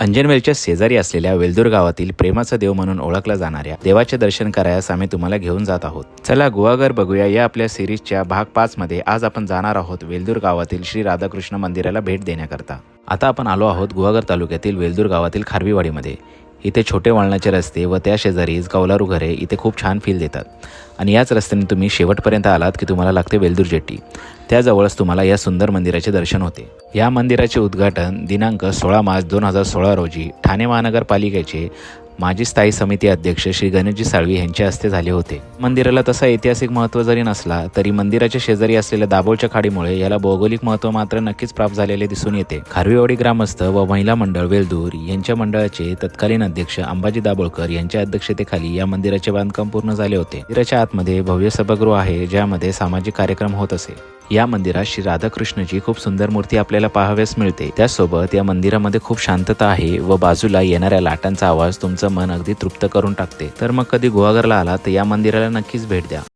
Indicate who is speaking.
Speaker 1: अंजनवेलच्या शेजारी असलेल्या वेलदूर गावातील प्रेमाचा देव म्हणून ओळखला जाणाऱ्या देवाचे दर्शन करायस आम्ही तुम्हाला घेऊन जात आहोत. चला गुहागर बघूया या आपल्या सिरीजच्या भाग पाच मध्ये आज आपण जाणार आहोत वेलदूर गावातील श्री राधाकृष्ण मंदिराला भेट देण्याकरता. आता आपण आलो आहोत गुहागर तालुक्यातील वेलदूर गावातील खारवीवाडीमध्ये. इथे छोटे वळणाचे रस्ते व त्या शेजारीच कौलारू घरे इथे खूप छान फील देतात. आणि याच रस्त्याने तुम्ही शेवटपर्यंत आलात की तुम्हाला लागते वेल्दूर जेट्टी. त्याजवळच तुम्हाला या सुंदर मंदिराचे दर्शन होते. या मंदिराचे उद्घाटन दिनांक सोळा मार्च दोन हजार सोळा रोजी ठाणे महानगरपालिकेचे माजी स्थायी समिती अध्यक्ष श्री गणेशजी साळवी यांच्या हस्ते झाले होते. मंदिराला तसा ऐतिहासिक महत्त्व जरी नसला तरी मंदिराच्या शेजारी असलेल्या दाभोळच्या खाडीमुळे याला भौगोलिक महत्त्व मात्र नक्कीच प्राप्त झालेले दिसून येते. खारवीवाडी ग्रामस्थ व महिला मंडळ वेलदूर यांच्या मंडळाचे तत्कालीन अध्यक्ष अंबाजी दाभोळकर यांच्या अध्यक्षतेखाली या मंदिराचे बांधकाम पूर्ण झाले होते. मंदिराच्या आतमध्ये भव्य सभागृह आहे ज्यामध्ये सामाजिक कार्यक्रम होत असे. या मंदिरात श्री राधाकृष्णची खूप सुंदर मूर्ती आपल्याला पाहाव्यास मिळते. त्यासोबत या मंदिरामध्ये खूप शांतता आहे व बाजूला येणाऱ्या लाटांचा आवाज तुमचं मन अगदी तृप्त करून टाकते. तर मग कधी गुहागरला आला तर या मंदिराला नक्कीच भेट द्या.